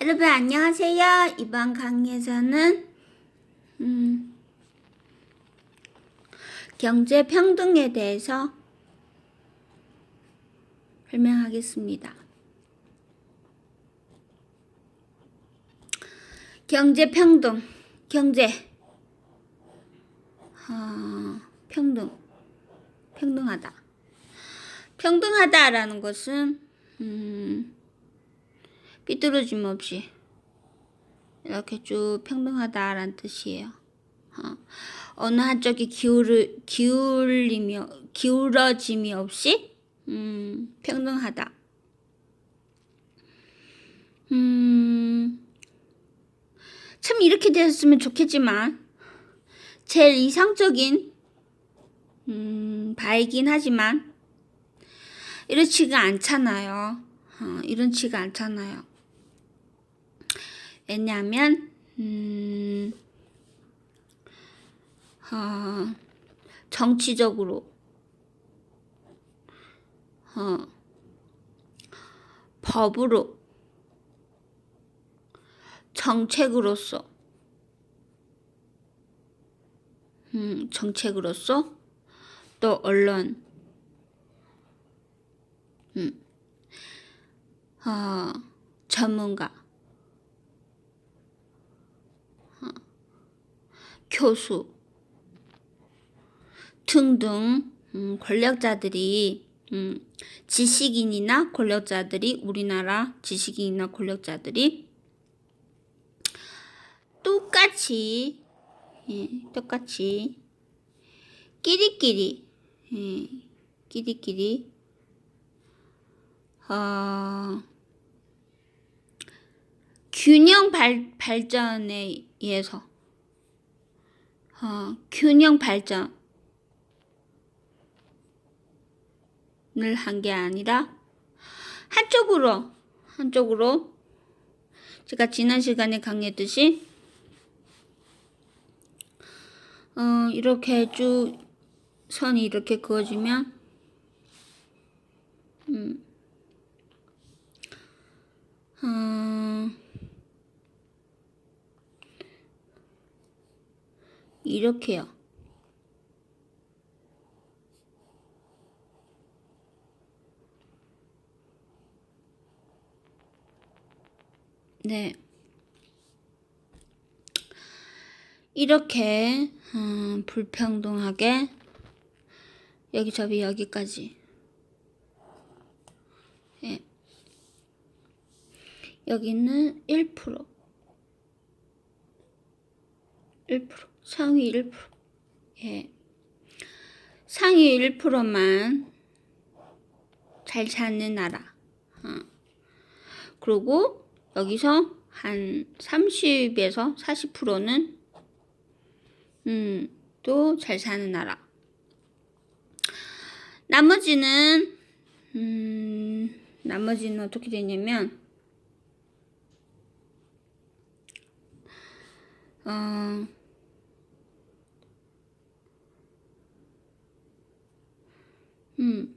여러분 안녕하세요. 이번 강의에서는 음, 경제 평등에 대해서 설명하겠습니다. 경제 평등, 경제 어, 평등, 평등하다. 평등하다라는 것은 음, 삐뚤어짐 없이 이렇게 쭉 평등하다라는 뜻이에요. 어, 어느 한쪽이 기울을 기울림이 기울어짐이 없이 음, 평등하다. 음, 참 이렇게 되었으면 좋겠지만 제일 이상적인 음, 바이긴 하지만 이렇지가 않잖아요. 어, 이렇지가 않잖아요. 왜냐하면 음, 어, 정치적으로 어, 법으로 정책으로서 음, 정책으로서 또 언론 음, 어, 전문가 어, 교수 등등 음, 권력자들이 음, 지식인이나 권력자들이 우리나라 지식인이나 권력자들이 똑같이 예, 똑같이 끼리끼리 예, 끼리끼리 어, 균형 발, 발전에 의해서 어, 균형 발전을 한 게 아니라 한쪽으로 한쪽으로. 제가 지난 시간에 강의했듯이 어, 이렇게 쭉 선이 이렇게 그어지면 음, 어, 이렇게요. 네. 이렇게 음, 불평등하게 여기저기 여기까지 예. 여기는 1% 1% 상위 1% 예. 상위 1%만 잘 사는 나라 어. 그리고 여기서 한 30에서 40%는 음, 또 잘 사는 나라. 나머지는, 음, 나머지는 어떻게 되냐면, 어, 음,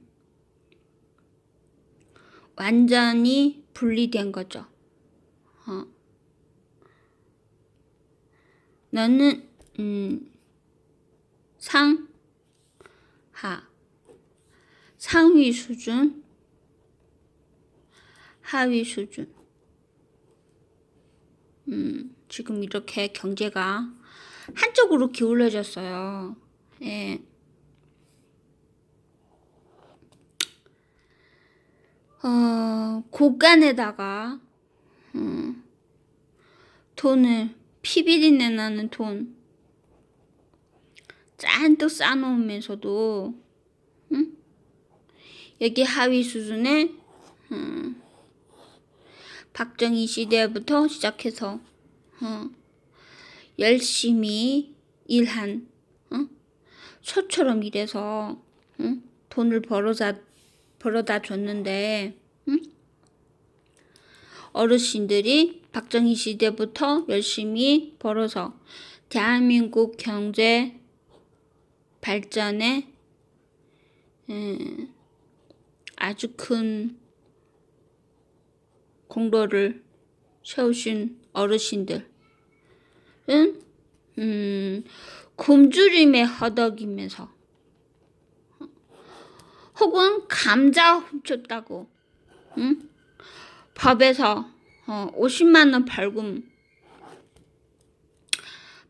완전히 분리된 거죠. 어. 너는 음, 상, 하. 상위 수준, 하위 수준. 음, 지금 이렇게 경제가 한쪽으로 기울어졌어요. 예. 어, 곳간에다가, 음, 돈을, 피비린내 나는 돈, 잔뜩 쌓아놓으면서도 응? 여기 하위 수준에 음, 박정희 시대부터 시작해서 어, 열심히 일한 어? 소처럼 일해서 응? 돈을 벌어다 벌어다 줬는데 응? 어르신들이 박정희 시대부터 열심히 벌어서 대한민국 경제 발전에 음, 아주 큰 공로를 세우신 어르신들은 음, 굶주림에 허덕이면서 혹은 감자 훔쳤다고 응? 법에서 어, 50만 원 벌금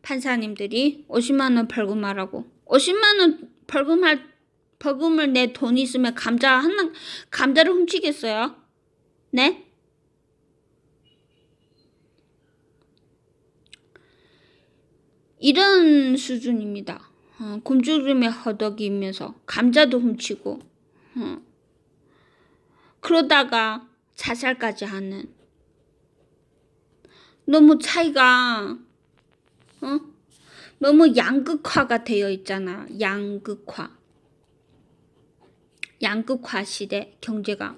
판사님들이 50만 원 벌금하라고 50만 원 벌금할 벌금을 내 돈 있으면 감자 하나 감자를 훔치겠어요? 네? 이런 수준입니다. 어, 굶주림에 허덕이면서 감자도 훔치고 어. 그러다가 자살까지 하는 너무 차이가 어? 너무 양극화가 되어 있잖아. 양극화. 양극화 시대 경제가.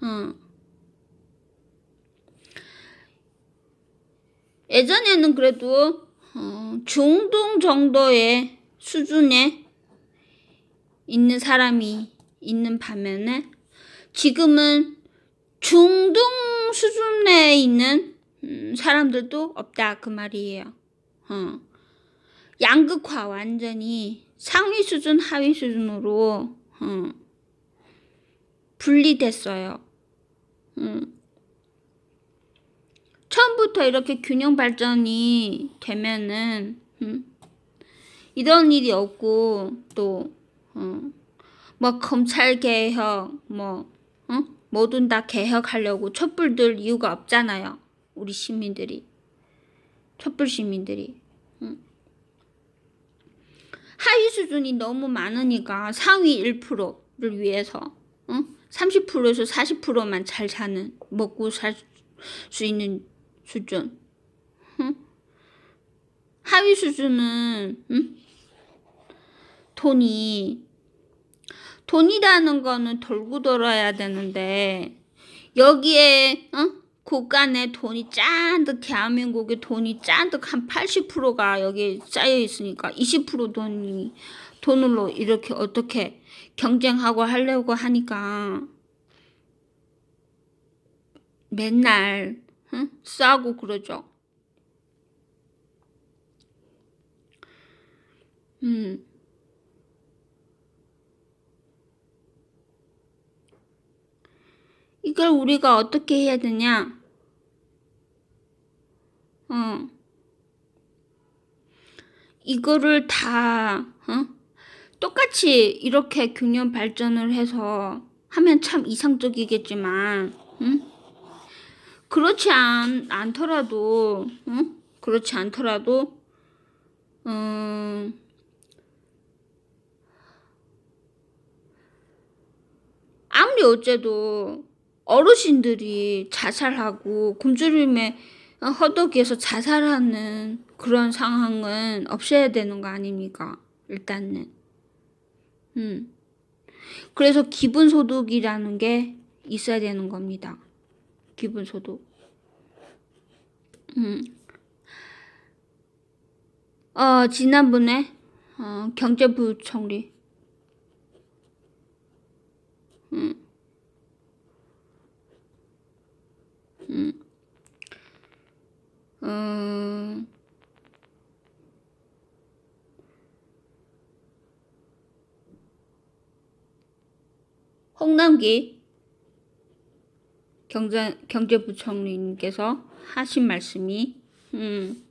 어. 예전에는 그래도 어, 중등 정도의 수준에 있는 사람이 있는 반면에 지금은 중등 수준에 있는 음, 사람들도 없다 그 말이에요. 어. 양극화 완전히 상위 수준 하위 수준으로 어. 분리됐어요. 음. 처음부터 이렇게 균형 발전이 되면은 음, 이런 일이 없고 또 어, 뭐 검찰 개혁 뭐 어? 뭐든 다 개혁하려고 촛불 들 이유가 없잖아요. 우리 시민들이 촛불 시민들이 응? 하위 수준이 너무 많으니까 상위 1%를 위해서 응? 30%에서 40%만 잘 사는 먹고 살 수 있는 수준. 응? 하위 수준은 응? 돈이 돈이라는 거는 돌고 돌아야 되는데 여기에 어? 국간에 돈이 짠득 대한민국의 돈이 짠득 한 80%가 여기 쌓여 있으니까 20% 돈이 돈으로 이렇게 어떻게 경쟁하고 하려고 하니까 맨날 응? 싸고 그러죠. 음. 이걸 우리가 어떻게 해야 되냐? 어. 이거를 다, 어? 똑같이 이렇게 균형 발전을 해서 하면 참 이상적이겠지만, 응? 그렇지 않, 않더라도, 응? 그렇지 않더라도, 음, 아무리 어째도 어르신들이 자살하고 굶주림에 허덕이에서 자살하는 그런 상황은 없애야 되는 거 아닙니까? 일단은. 음. 그래서 기본소득이라는 게 있어야 되는 겁니다. 기본소득. 음. 어, 지난번에 어, 경제부총리 음. 홍남기 경제, 경제부총리님께서 하신 말씀이, 음,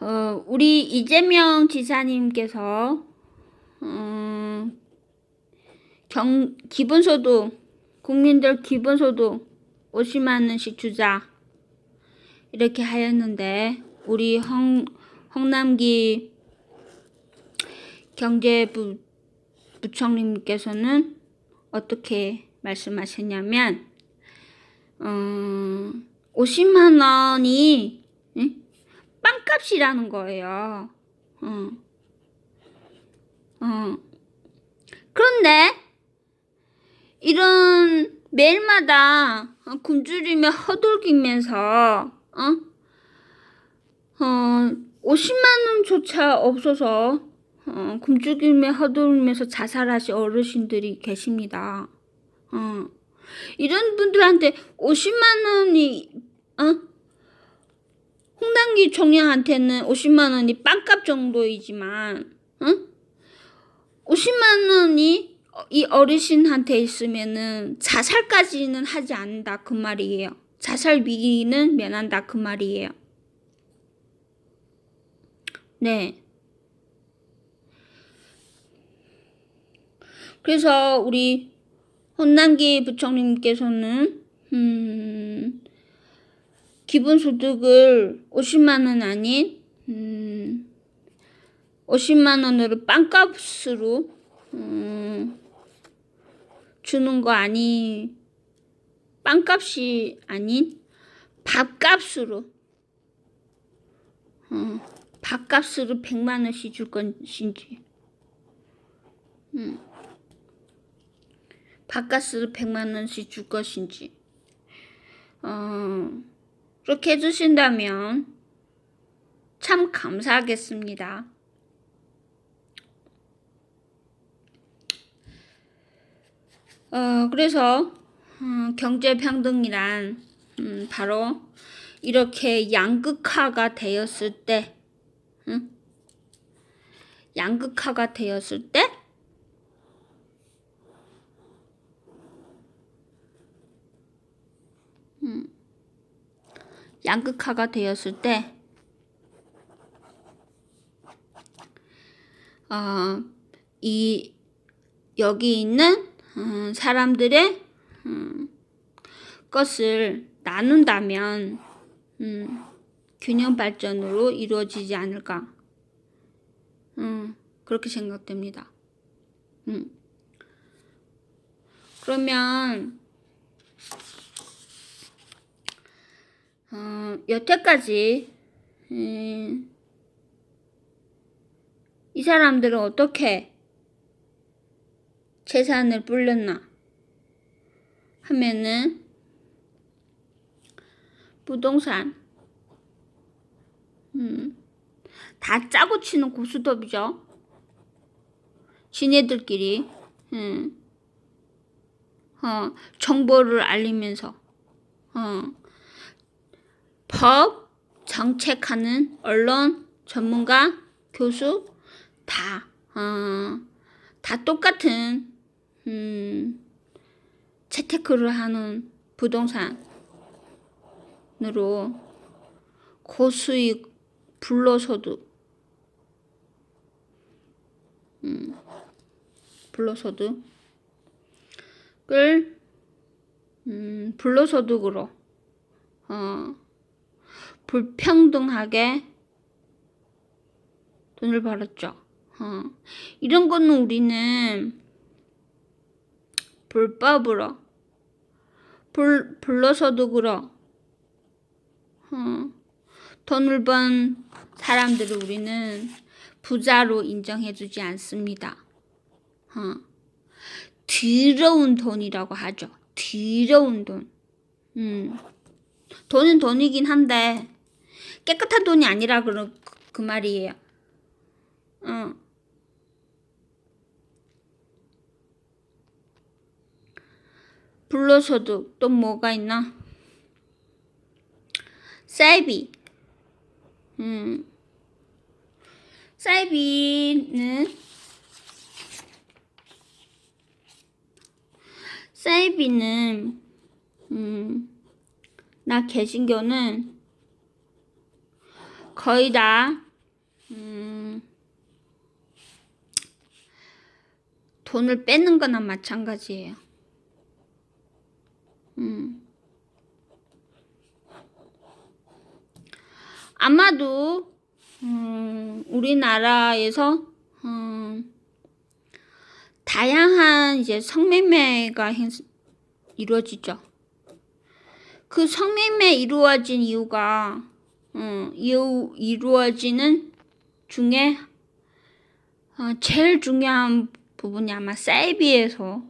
어, 우리 이재명 지사님께서, 음, 경, 기본소득, 국민들 기본소득 50만 원씩 주자. 이렇게 하였는데, 우리 홍, 홍남기 경제부 부총리님께서는 어떻게 말씀하셨냐면, 음, 50만 원이 응? 빵값이라는 거예요. 어. 어. 그런데 이런 매일마다 굶주리며 허덕이면서 어? 어, 50만 원조차 없어서 어, 굶주리며 허덕이면서 자살하신 어르신들이 계십니다. 어. 이런 분들한테 50만 원이 어? 홍당기 총리한테는 50만 원이 빵값 정도이지만 어? 50만 원이 이 어르신한테 있으면은 자살까지는 하지 않는다 그 말이에요. 자살 위기는 면한다 그 말이에요. 네. 그래서 우리 혼남기 부총리님께서는 음, 기본 소득을 50만 원 아닌 음, 50만 원으로 빵값으로 음, 주는 거 아니 빵값이 아닌 밥값으로. 어, 밥값으로 100만 원씩 줄 것인지. 음, 밥값으로 100만 원씩 줄 것인지. 어, 그렇게 해주신다면 참 감사하겠습니다. 어, 그래서 음, 경제평등이란 음, 바로 이렇게 양극화가 되었을 때, 응? 양극화가 되었을 때, 음, 양극화가 되었을 때, 어, 이 여기 있는 음, 사람들의 음, 것을 나눈다면 음, 균형 발전으로 이루어지지 않을까. 음, 그렇게 생각됩니다. 음. 그러면 어, 여태까지 음, 이 사람들은 어떻게 재산을 불렸나 하면은 부동산. 음, 다 짜고 치는 고스톱이죠. 지네들끼리. 음, 어, 정보를 알리면서. 어, 법, 정책하는 언론, 전문가, 교수 다, 어, 다 똑같은 음, 재테크를 하는 부동산 으로 고수익 불로소득 음, 불로소득을 음, 불로소득으로 어, 불평등하게 돈을 벌었죠. 어, 이런 거는 우리는 불법으로 불, 불로소득으로 어, 돈을 번 사람들을 우리는 부자로 인정해주지 않습니다. 어, 더러운 돈이라고 하죠. 더러운 돈. 음. 돈은 돈이긴 한데 깨끗한 돈이 아니라 그런 그, 그 말이에요. 어. 불로소득 또 뭐가 있나? 사이비. 음. 사이비는 사이비는 음. 나 개신교는 거의 다 음. 돈을 빼는 거나 마찬가지예요. 음. 아마도 음, 우리나라에서 음, 다양한 이제 성매매가 이루어지죠. 그 성매매 이루어진 이유가 음, 이유, 이루어지는 중에 어, 제일 중요한 부분이 아마 사이비에서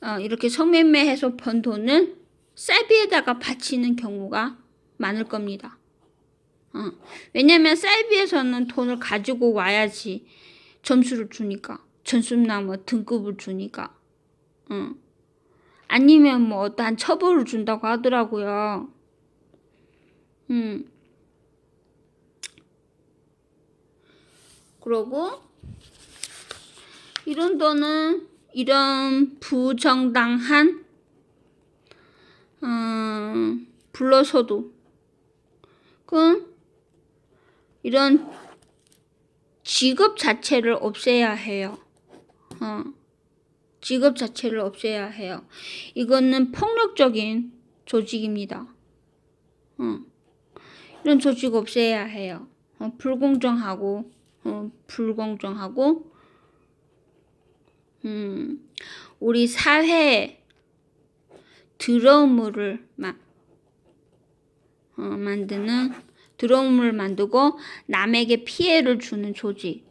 어, 이렇게 성매매해서 번 돈을 사이비에다가 바치는 경우가 많을 겁니다. 어, 왜냐면 사이비에서는 돈을 가지고 와야지 점수를 주니까 전수나 뭐 등급을 주니까. 어. 아니면 뭐 어떠한 처벌을 준다고 하더라고요. 음. 그러고 이런 돈은 이런 부정당한 음, 불러서도 그 이런 직업 자체를 없애야 해요. 어. 직업 자체를 없애야 해요. 이거는 폭력적인 조직입니다. 어. 이런 조직 없애야 해요. 어, 불공정하고 어, 불공정하고 음, 우리 사회에 드러움을 마, 어, 만드는 드러움을 만들고 남에게 피해를 주는 조직.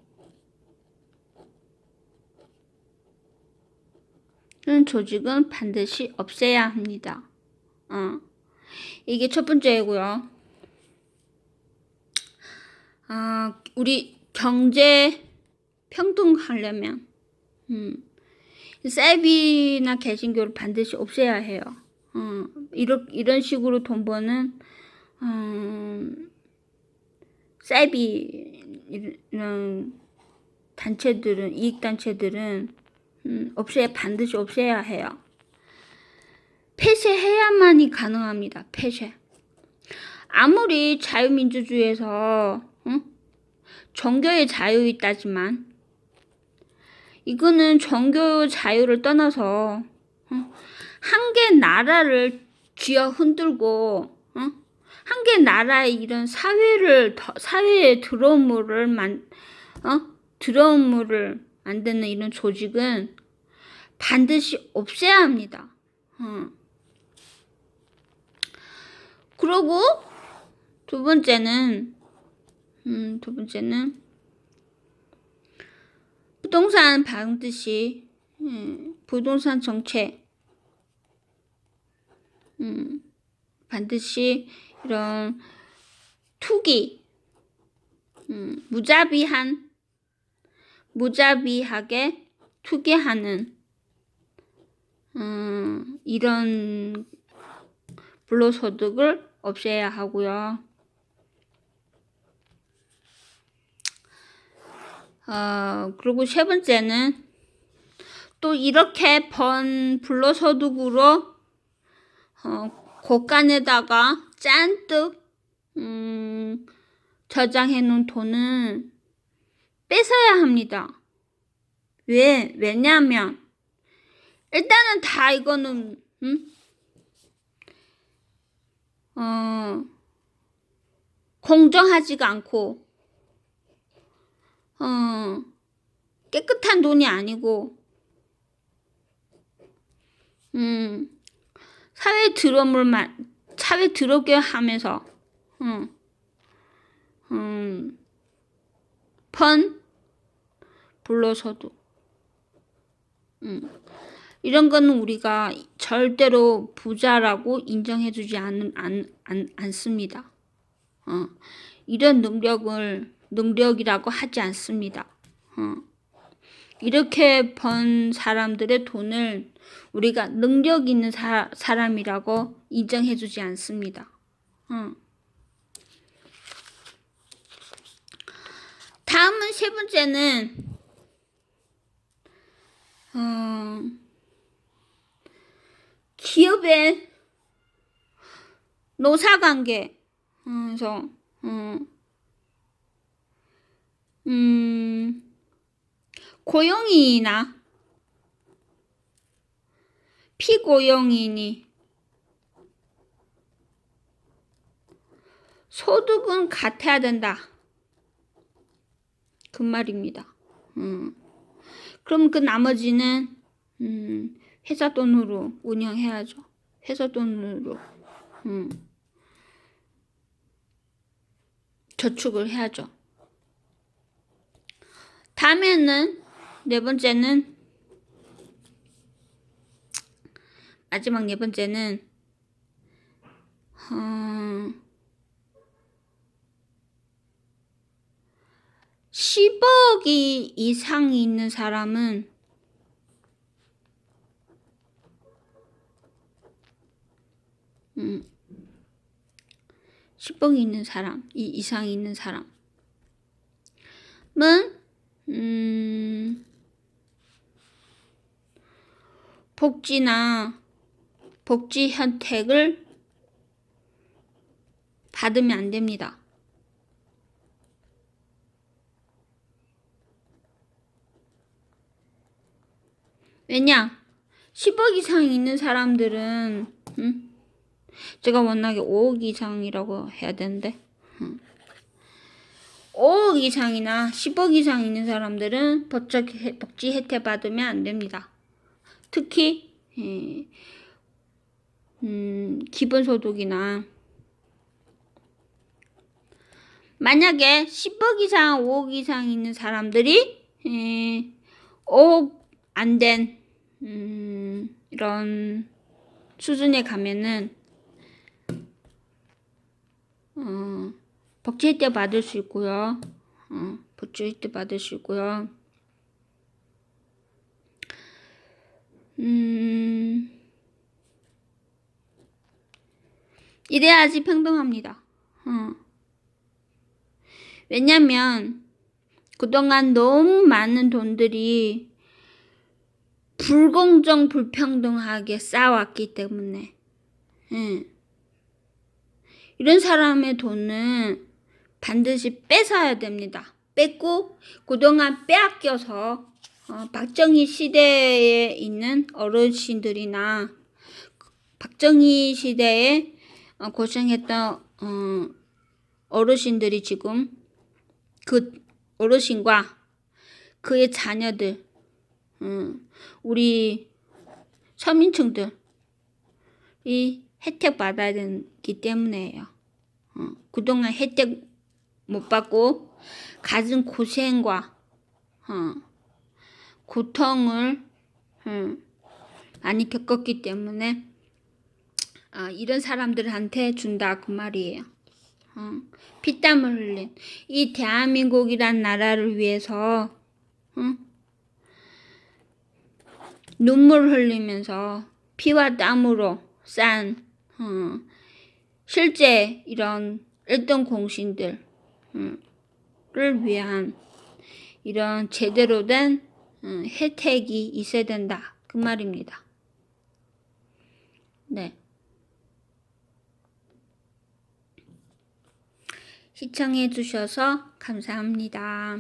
이런 조직은 반드시 없애야 합니다. 어. 이게 첫 번째고요. 아, 우리 경제 평등하려면 음, 세비나 개신교를 반드시 없애야 해요. 어, 이런 이런 식으로 돈 버는 음, 이런 단체들은 이익 단체들은 음, 없애야 반드시 없애야 해요. 폐쇄해야만이 가능합니다. 폐쇄. 아무리 자유민주주의에서 응? 종교의 자유 있다지만 이거는 종교 자유를 떠나서 응? 한개 나라를 쥐어 흔들고 응? 한 개 나라의 이런 사회를 더, 사회에 들어옴을 만 어? 들어옴을 만드는 이런 조직은 반드시 없애야 합니다. 어. 그리고 두 번째는 음, 두 번째는 부동산 반드시 음, 부동산 정책 음, 반드시 이런 투기 음, 무자비한 무자비하게 투기하는 음, 이런 불로소득을 없애야 하고요. 어, 그리고 세 번째는 또 이렇게 번 불로소득으로 어, 곳간에다가 잔뜩 음, 저장해 놓은 돈은 뺏어야 합니다. 왜? 왜냐하면 일단은 다 이거는 음? 어, 공정하지가 않고 어, 깨끗한 돈이 아니고 음, 사회 드럼을 만 사회 드럽게 하면서 음, 음, 펀 불러서도 음. 이런 거는 우리가 절대로 부자라고 인정해주지 않, 않, 않, 않습니다. 어. 이런 능력을 능력이라고 하지 않습니다. 어. 이렇게 번 사람들의 돈을 우리가 능력 있는 사, 사람이라고 인정해주지 않습니다. 어. 다음은 세 번째는 어, 기업의 노사관계 어, 그래서 어, 음, 고용인이나 피고용인이 소득은 같아야 된다. 그 말입니다. 음. 그럼 그 나머지는 음, 회사 돈으로 운영해야죠. 회사 돈으로 음, 저축을 해야죠. 다음에는 네 번째는 마지막 네 번째는 어, 10억이 이상 있는 사람은 음. 10억이 있는 사람, 이 이상 있는 사람은 음, 복지나 복지 혜택을 받으면 안 됩니다. 왜냐? 10억 이상 있는 사람들은 음? 제가 워낙에 5억 이상이라고 해야 되는데 음. 5억 이상이나 10억 이상 있는 사람들은 법적 혜- 복지 혜택 받으면 안 됩니다. 특히 예, 음, 기본소득이나 만약에 10억 이상, 5억 이상 있는 사람들이 예, 5억 안된 음, 이런 수준에 가면은 어, 복지 혜택 받을 수 있고요. 어, 복지 혜택 받을 수 있고요. 음, 이래야지 평등합니다. 어. 왜냐면 그동안 너무 많은 돈들이 불공정 불평등하게 쌓아왔기 때문에 예. 이런 사람의 돈은 반드시 뺏어야 됩니다. 뺏고 그동안 빼앗겨서 어, 박정희 시대에 있는 어르신들이나 박정희 시대에 어, 고생했던 어, 어르신들이 지금 그 어르신과 그의 자녀들, 음, 우리 서민층들이 혜택 받아야 되기 때문에요. 어, 그동안 혜택 못 받고 가진 고생과 어, 고통을 음, 많이 겪었기 때문에 아, 이런 사람들한테 준다 그 말이에요. 어, 피땀을 흘린 이 대한민국이란 나라를 위해서 어? 눈물 흘리면서 피와 땀으로 싼 어, 실제 이런 일등 공신들을 위한 이런 제대로 된 어, 혜택이 있어야 된다 그 말입니다. 네. 시청해 주셔서 감사합니다.